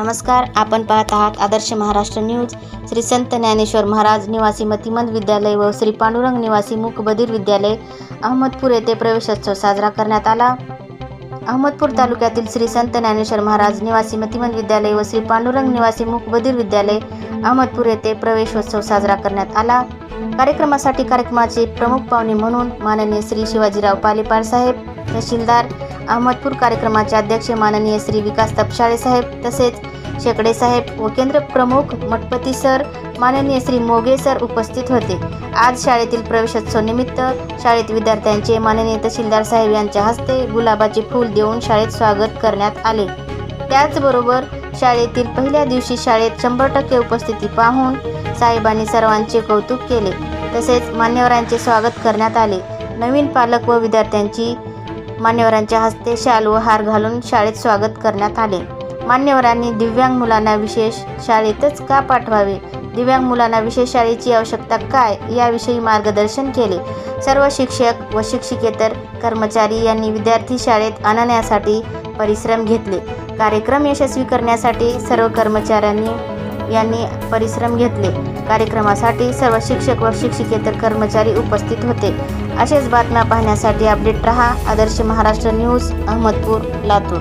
नमस्कार आपण पाहत आहात आदर्श महाराष्ट्र न्यूज. श्री संत ज्ञानेश्वर महाराज निवासी मतिमंद विद्यालय व श्री पांडुरंग निवासी मुकबधीर विद्यालय अहमदपूर येथे प्रवेशोत्सव साजरा करण्यात आला. अहमदपूर तालुक्यातील श्री संत ज्ञानेश्वर महाराज निवासी मतिमंद विद्यालय व श्री पांडुरंग निवासी मुकबधीर विद्यालय अहमदपूर येथे प्रवेशोत्सव साजरा करण्यात आला. कार्यक्रमासाठी कार्यक्रमाचे प्रमुख पाहुणे म्हणून माननीय श्री शिवाजीराव पालेपार साहेब तहसीलदार अहमदपूर कार्यक्रमाचे अध्यक्ष माननीय श्री विकास तपशाळे साहेब तसेच शेकडे साहेब व केंद्र प्रमुख मठपती सर माननीय श्री मोगे सर उपस्थित होते. आज शाळेतील प्रवेशोत्सव निमित्त शाळेत विद्यार्थ्यांचे माननीय तहसीलदार साहेब यांच्या हस्ते गुलाबाचे फूल देऊन शाळेत स्वागत करण्यात आले. त्याचबरोबर शाळेतील पहिल्या दिवशी शाळेत शंभर टक्के उपस्थिती पाहून साहेबांनी सर्वांचे कौतुक केले. तसेच मान्यवरांचे स्वागत करण्यात आले. नवीन पालक व विद्यार्थ्यांची मान्यवरांच्या हस्ते शाल व हार घालून शाळेत स्वागत करण्यात आले. मान्यवरांनी दिव्यांग मुलांना विशेष शाळेतच का पाठवावे? दिव्यांग मुलांना विशेष शाळेची आवश्यकता काय? याविषयी मार्गदर्शन केले. सर्व शिक्षक व शिक्षिकेतर कर्मचारी यांनी विद्यार्थी शाळेत आणण्यासाठी परिश्रम घेतले. कार्यक्रम यशस्वी करण्यासाठी सर्व कर्मचाऱ्यांनी यांनी परिश्रम घेतले. कार्यक्रमासाठी सर्व शिक्षक व शिक्षिकेतर कर्मचारी उपस्थित होते. असेच बातम्या पाहण्यासाठी अपडेट रहा आदर्श महाराष्ट्र न्यूज अहमदपूर लातूर.